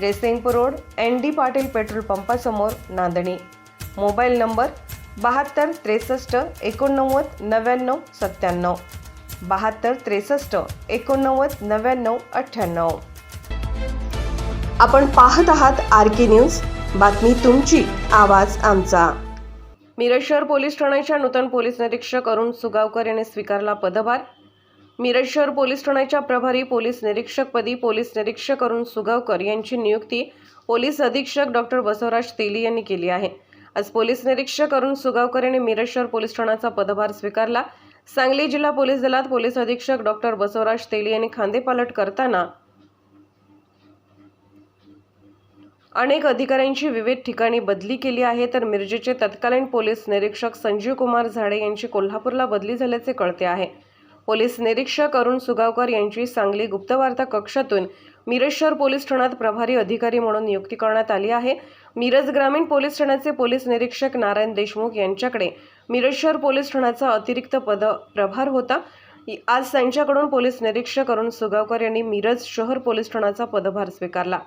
Jaysingpur road N D Patil petrol पंपासमोर Nandani. Mobile number बहात्तर त्रेसष्ट एकोणनव्वद नव्याण्णव सत्त्याण्णव. बहात्तर त्रेसष्ट एकोणनव्वद नव्याण्णव अठ्ठ्याण्णव. आपण पाहत आहात आर के न्यूज. बातमी तुमची आवाज आमचा. मिरज शहर पोलीस ठाण्याच्या नूतन पोलीस निरीक्षक अरुण सुगावकर यांनी स्वीकारला पदभार. मिरज शहर पोलीस ठाण्याच्या प्रभारी पोलीस निरीक्षकपदी पोलीस निरीक्षक अरुण सुगावकर यांची नियुक्ती पोलीस अधीक्षक डॉक्टर बसवराज तेली यांनी केली आहे. आज पोलीस निरीक्षक अरुण सुगावकर यांनी मिरज शहर पोलीस ठाण्याचा पदभार स्वीकारला. सांगली जिल्हा पोलीस दलात पोलीस अधीक्षक डॉक्टर बसवराज तेली यांनी खांदेपालट करताना अनेक अधिकाऱ्यांची विविध ठिकाणी बदली केली आहे. तर मिरजेचे तत्कालीन पोलीस निरीक्षक संजीव कुमार झाडे यांची कोल्हापूरला बदली झाल्याचे कळते आहे. पोलीस निरीक्षक अरुण सुगावकर यांची सांगली गुप्तवार्ता कक्षातून मिरज शहर पोलीस ठाण्यात प्रभारी अधिकारी म्हणून नियुक्ती करण्यात आली आहे. मिरज ग्रामीण पोलीस ठाण्याचे पोलीस निरीक्षक नारायण देशमुख यांच्याकडे मिरज शहर पोलीस ठाण्याचा अतिरिक्त पद प्रभार होता. आज त्यांच्याकडून पोलीस निरीक्षक अरुण सुगावकर यांनी मिरज शहर पोलीस ठाण्याचा पदभार स्वीकारला.